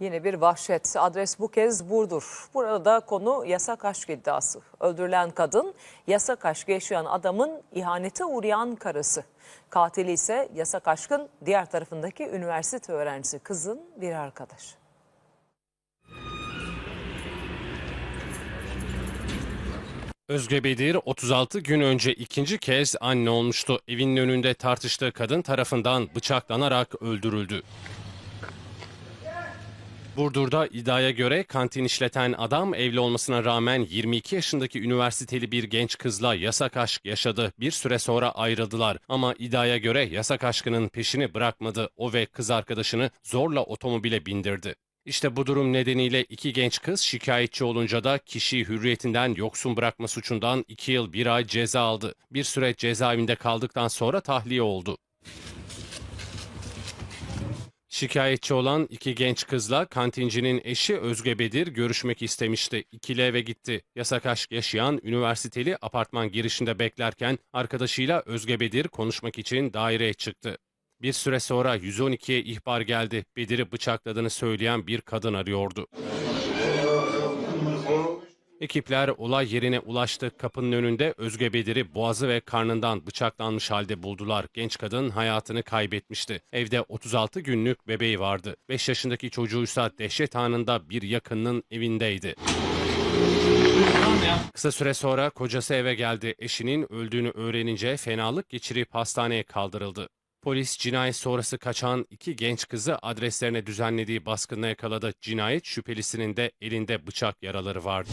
Yine bir vahşet. Adres bu kez Burdur. Burada da konu yasak aşk iddiası. Öldürülen kadın yasak aşkı yaşayan adamın ihanete uğrayan karısı. Katili ise yasak aşkın diğer tarafındaki üniversite öğrencisi kızın bir arkadaşı. Özge Bedir 36 gün önce ikinci kez anne olmuştu. Evinin önünde tartıştığı kadın tarafından bıçaklanarak öldürüldü. Burdur'da iddiaya göre kantin işleten adam evli olmasına rağmen 22 yaşındaki üniversiteli bir genç kızla yasak aşk yaşadı. Bir süre sonra ayrıldılar ama iddiaya göre yasak aşkının peşini bırakmadı. O ve kız arkadaşını zorla otomobile bindirdi. İşte bu durum nedeniyle iki genç kız şikayetçi olunca da kişiyi hürriyetinden yoksun bırakma suçundan 2 yıl 1 ay ceza aldı. Bir süre cezaevinde kaldıktan sonra tahliye oldu. Şikayetçi olan iki genç kızla kantincinin eşi Özge Bedir görüşmek istemişti. İkili eve gitti. Yasak aşk yaşayan üniversiteli apartman girişinde beklerken arkadaşıyla Özge Bedir konuşmak için daireye çıktı. Bir süre sonra 112'ye ihbar geldi. Bedir'i bıçakladığını söyleyen bir kadın arıyordu. Ekipler olay yerine ulaştı. Kapının önünde Özge Bedir'i boğazı ve karnından bıçaklanmış halde buldular. Genç kadın hayatını kaybetmişti. Evde 36 günlük bebeği vardı. 5 yaşındaki çocuğuysa dehşet anında bir yakınının evindeydi. Kısa süre sonra kocası eve geldi. Eşinin öldüğünü öğrenince fenalık geçirip hastaneye kaldırıldı. Polis cinayet sonrası kaçan iki genç kızı adreslerine düzenlediği baskında yakaladı. Cinayet şüphelisinin de elinde bıçak yaraları vardı.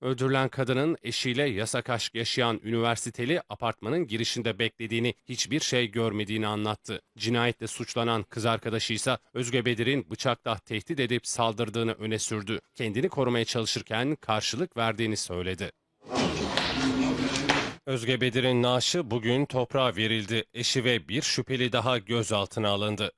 Öldürülen kadının eşiyle yasak aşk yaşayan üniversiteli apartmanın girişinde beklediğini, hiçbir şey görmediğini anlattı. Cinayetle suçlanan kız arkadaşı ise Özge Bedir'in bıçakla tehdit edip saldırdığını öne sürdü. Kendini korumaya çalışırken karşılık verdiğini söyledi. Özge Bedir'in naaşı bugün toprağa verildi. Eşi ve bir şüpheli daha gözaltına alındı.